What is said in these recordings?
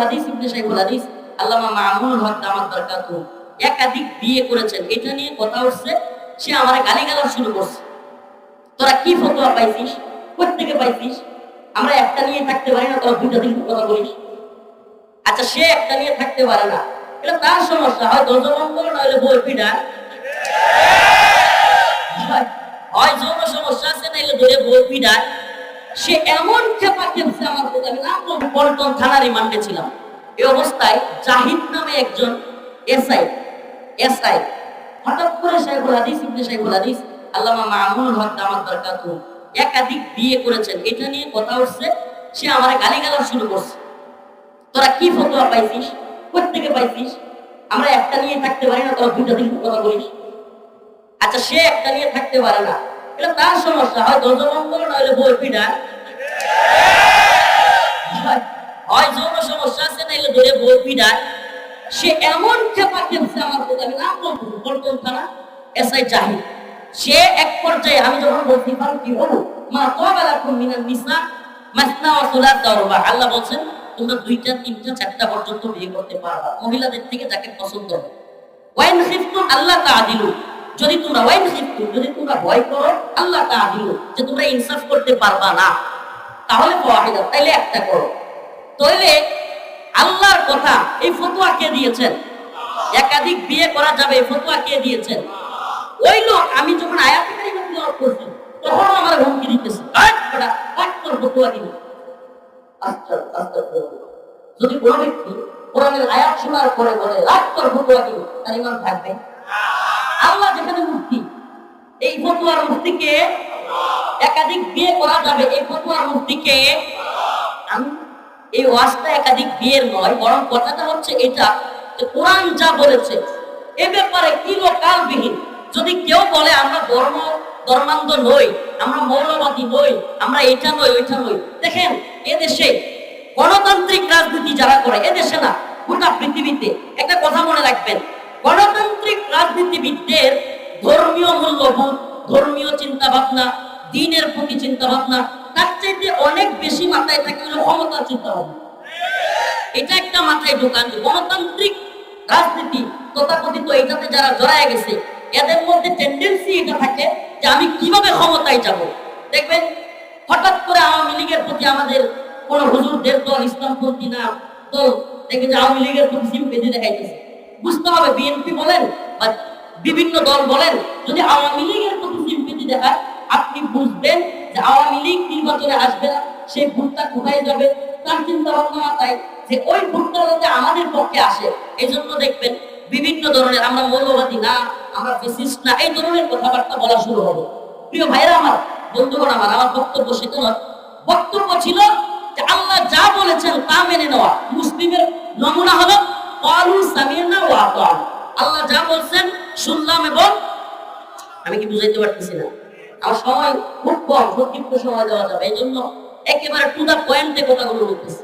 হাদিস, ইবনে শাইখুল হাদিস, আল্লামা মামুনুল হক দামাত বারকাতু। একাধিক বিয়ে করেছেন। এটা নিয়ে কথা উঠছে সে আমার গালিগালাজ শুরু করছে। তোরা কি ফতোয়া পাইছিস? কোথেকে পাইছিস? আমরা একটা নিয়ে থাকতে পারি না, তোরা দুইটা দিন কথা বলিস। আচ্ছা সে একটা নিয়ে থাকতে পারে না। এটা তার সমস্যা। হয় দর্জমঙ্গল নইলে বই পিঠা। হয় যৌন সমস্যা আছে নাইলে ধরে বই পিঠায় সে এমন খেপছে আমার প্রতি আমি নাম পল্টন থানার রিমান্ডে ছিলাম। এই অবস্থায় জাহিদ নামে একজন এসআই এসআই। হঠাৎ করে শাইখুল হাদিস, ইবনে শাইখুল হাদিস, আল্লামা মামুনুল হক দামাত বারকাতু একাধিক বিয়ে করেছেন। এটা নিয়ে কথা উঠছে সে আমার গালিগালাজ শুরু করছে। তোরা কি ফতোয়া পাইছিস? কোথেকে পাইছিস? আমরা একটা নিয়ে থাকতে পারি না তোরা দুইটা দিন কথা বলিস। আচ্ছা সে একটা নিয়ে থাকতে পারে না। এটা তার সমস্যা। হয় দর্জমঙ্গল নইলে বই পিঠা হয় যৌন সমস্যা আছে নাইলে ধরে বই পিঠায় সে এমন খেপা খেপছে আমার প্রতি আমি নাম বলব পল্টন থানা এসআই জাহিদ। সে এক পর্যায়ে, আমি যখন বলছি ফারুক কি হব মা তোয়ালা মিনান নিসা, মাসনা ওয়া সুলাত দারবা। আল্লাহ বলছেন, তোমরা দুইটা, তিনটা, চারটা পর্যন্ত বিয়ে করতে পারবা। মহিলাদের থেকে যাকে পছন্দ হবে ওয়াইন খিফতুম আল্লাহ তাআদিলু যদি তোমরা ওয়াইন খিফতুম যদি তোমরা ভয় করো আল্লাহ তাআদিলু যে তোমরা ইনসাফ করতে পারবা না। তাহলে ফাওয়াহিদা তাইলে একটা করো। তাইলে আল্লাহর কথা এই ফতোয়া কে দিয়েছেন? একাধিক বিয়ে করা যাবে এই ফতোয়া কে দিয়েছেন? ওই লোক আমি যখন আয়াত কারিমা করছি তখন আমার হুমকি দিতেছে। এই বেটা, কাট ফতোয়া দিবি আচ্ছা আচ্ছা যদি কোনো ব্যক্তি কোরআনের আয়াত শোনার পরে বলে রাগ তোর ফতোয়া দিবি তার ইমান থাকবে? আল্লাহ যেখানে মুক্তি, এই ফতোয়ার মুক্তিকে একাধিক বিয়ে করা যাবে। এই ফতোয়ার মুক্তিকে এই ওয়াজটা একাধিক বিয়ের নয়, বরং কথাটা হচ্ছে এটা কোরআন যা বলেছে, এ ব্যাপারে কি কালবিহীন যদি কেউ বলে, আমরা ধর্ম, ধর্মান্ধ নই, আমরা মৌলবাদী নই, আমরা এটা নই, ওইটা নই। দেখেন, এদেশে গণতান্ত্রিক রাজনীতি যারা করে, এদেশে না, গোটা পৃথিবীতে একটা কথা মনে রাখবেন রাজনীতিবিদদের ধর্মীয় মূল্যবোধ, ধর্মীয় চিন্তা ভাবনা দিনের প্রতি চিন্তা ভাবনা তার চাইতে অনেক বেশি মাথায় থাকে হলো ক্ষমতার চিন্তা ভাবনা এটা একটা মাথায় ঢোকান গণতান্ত্রিক রাজনীতি তথাকথিত এটাতে যারা জড়ায় গেছে, এদের মধ্যে টেন্ডেন্সি এটা থাকে যে আমি কীভাবে ক্ষমতায় যাব। দেখবেন, হঠাৎ করে আওয়ামী লীগের প্রতি আমাদের কোন হুজুরদের দল ইসলামপন্থী না, দল দেখে যে আওয়ামী লীগের প্রতি সিম্পেথি দেখাইতেছে। বুঝতে হবে বিএনপি বলেন বা বিভিন্ন দল বলেন, যদি আওয়ামী লীগের প্রতি সিম্পেথি দেখায়, আপনি বুঝবেন যে আওয়ামী লীগ নির্বাচনে আসবে না, সেই ভোটটা কোথায় যাবে, তার চিন্তা ভাবনা মাথায় যে ওই ভোটটা যাতে আমাদের পক্ষে আসে এই জন্য দেখবেন বিভিন্ন ধরনের, আমরা মৌলবাদী না, আমরা ফেসিস্ট না, এই ধরনের কথাবার্তা বলা শুরু হবে। প্রিয় ভাইরা আমার, বন্ধুগণ আমার আমার বক্তব্য সেটা নয়। বক্তব্য ছিল যে আল্লাহ যা বলেছেন তা মেনে নেওয়া, মুসলিমের নমুনা হলো কালু সামিনা ওয়া আতাআ আল্লাহ যা বলছেন শুনলাম এবং আমি কি বুঝাইতে পারতেছি না। আমার সময় খুব কম, সংক্ষিপ্ত সময় দেওয়া যাবে। এই জন্য একেবারে টু দা পয়েন্টে কথাগুলো বলতেছি।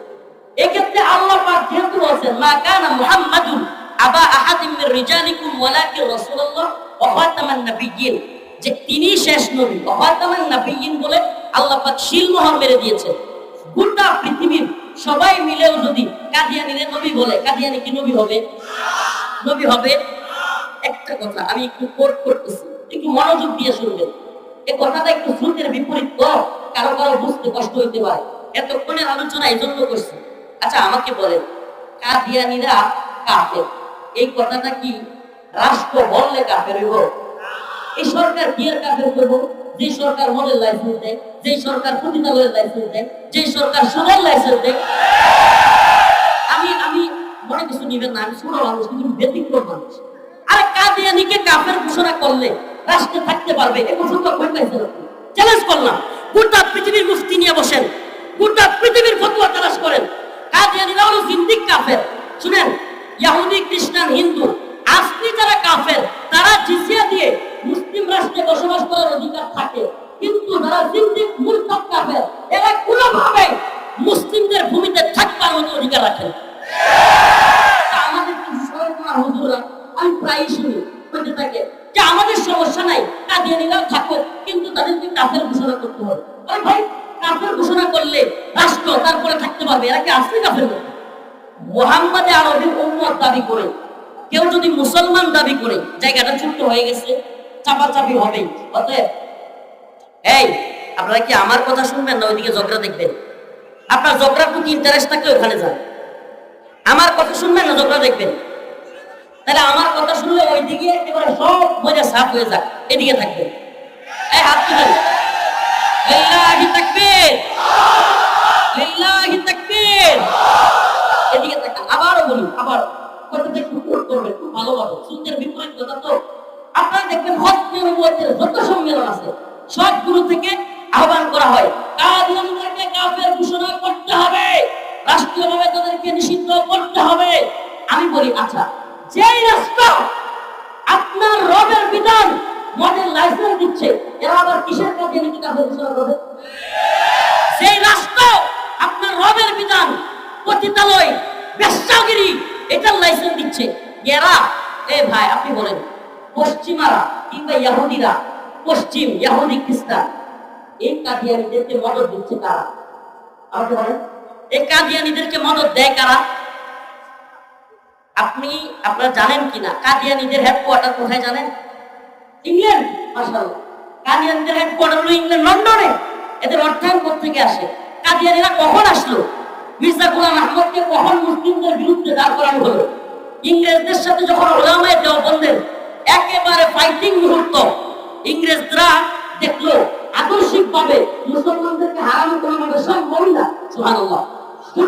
এক্ষেত্রে আল্লাহ পাক যেহেতু বলছেন, মা কানা মুহাম্মাদুন আবা আহাদিম মির রিজালিকুম ওয়ালাকিন রাসূলুল্লাহ ওয়া খাতামান নাবিয়্যিন। যে তিনি শেষ নবী ওয়া খাতামান নাবিয়্যিন বলে আল্লাহ পাক শিলমোহর মেরে দিয়েছেন। গোটা পৃথিবীর সবাই মিলেও যদি কাদিয়ানিরে নবী বলে, কাদিয়ানি কি নবী হবে? নবী হবে? একটা কথা, আমি একটু কোট করতেছি, একটু মনোযোগ দিয়ে শুনবেন। এই কথাটা একটু শ্রুতের বিপরীত তো, কারও কারও বুঝতে কষ্ট হইতে পারে। এতক্ষণের আলোচনা এই জন্য করছি। আচ্ছা আমাকে বলেন, কাদিয়ানিরা কাফের। এই কথাটা কি রাষ্ট্র বললে কাফের হইব? এই সরকার কি আর কাফের করব? যে সরকার মদের লাইসেন্স দেয়, যে সরকার পতিতালয়ের লাইসেন্স দেয়, যে সরকার সোনার লাইসেন্স দেয়, আমি আমি মনে কিছু নিবেন না, আমি ছোট মানুষ, কিন্তু ব্যতিক্রম মানুষ। আর কাদিয়ানিকে কাফের ঘোষণা করলে রাষ্ট্রে থাকতে পারবে, এ কই পাইছেন আপনি চ্যালেঞ্জ করলাম। গোটা পৃথিবীর মুফতি নিয়ে বসেন। গোটা পৃথিবীর ফতোয়া তালাশ করেন। কাদিয়ানিরা হলো জিন্দিক কাফের। শুনেন ইহুদি খ্রিস্টান, হিন্দু আসলি যারা কাফের, তারা জিজিয়া দিয়ে মুসলিম রাষ্ট্রে বসবাস করার অধিকার থাকে কিন্তু যারা জিন্দিক মুরতাদ কাফের এরা কোনোভাবে মুসলিমদের ভূমিতে থাকবার মতো অধিকার রাখেন তা আমাদের কিছু সরকার হুজুরা আমি প্রায় শুনি বলতে থাকে যে আমাদের সমস্যা নাই কাদিয়ানিরাও থাকুক কিন্তু তাদেরকে কাফের ঘোষণা করতে হবে। আরে ভাই, কাফের ঘোষণা করলে রাষ্ট্র তারপরে থাকতে পারবে। এরা কি আসলে কাফের মোহাম্মদে আরবির উম্মত দাবি করে। কেউ যদি মুসলমান দাবি করে, জায়গাটা ছোট্ট হয়ে গেছে, চাপাচাপি হবেই অতএব, এই, আপনারা কি আমার কথা শুনবেন না ওইদিকে ঝগড়া দেখবেন? আপনার ঝগড়ার প্রতি ইন্টারেস্ট থাকলে ওখানে যান। আমার কথা শুনবেন না ঝগড়া দেখবেন? তাহলে আমার কথা শুনলে ওইদিকে একেবারে সব মজা সাফ হয়ে যাক। এদিকে থাকবেন এই হাত লিল্লাহি তাকবীর। লিল্লাহি তাকবীর। এদিকে আবারও বলি, আবার খুব ভালোভাবে। সূত্রের বিপরীত কথা তো আপনারা দেখবেন যত সম্মেলন আছে, সবগুলো থেকে আহ্বান করা হয়। কাদিয়ানদেরকে কাফের ঘোষণা করতে হবে। রাষ্ট্রীয়ভাবে তাদেরকে নিষিদ্ধ করতে হবে। আমি বলি আচ্ছা যেই রাষ্ট্র আপনার রবের বিধান মডেল লাইসেন্স দিচ্ছে, এরা আবার কিসের নীতি কাফের ঘোষণা করবে সেই রাষ্ট্র আপনার রবের বিধান, পতিতালয় ব্যবসাগিরি এটার লাইসেন্স দিচ্ছে। এরা, এ ভাই, আপনি বলেন, পশ্চিমারা কিংবা ইয়াহুদিরা, পশ্চিম ইয়াহুদি খ্রিস্টান, এই কাদিয়ানিদেরকে মদত দিচ্ছে কারা? আমাকে বলেন, এই কাদিয়ানিদেরকে মদত দেয় কারা? আপনি আপনারা জানেন কিনা? কাদিয়ানিদের হেডকোয়ার্টার কোথায় জানেন? ইংল্যান্ড, মাশাআল্লাহ। কাদিয়ানিদের হেডকোয়ার্টার হলো ইংল্যান্ড, লন্ডনে। এদের অর্থায়ন থেকে আসে? কাদিয়ানিরা কখন আসলো? মির্জা গোলাম আহমদকে কখন মুসলিমদের বিরুদ্ধে দাঁড় করানো হলো? ইংরেজদের সাথে যখন ওলামায় দেওবন্দের একেবারে ফাইটিং মুহূর্ত, ইংরেজরা দেখল আদর্শিক ভাবে মুসলমানদেরকে হারানো কোনোভাবে সব না সুবহানাল্লাহ।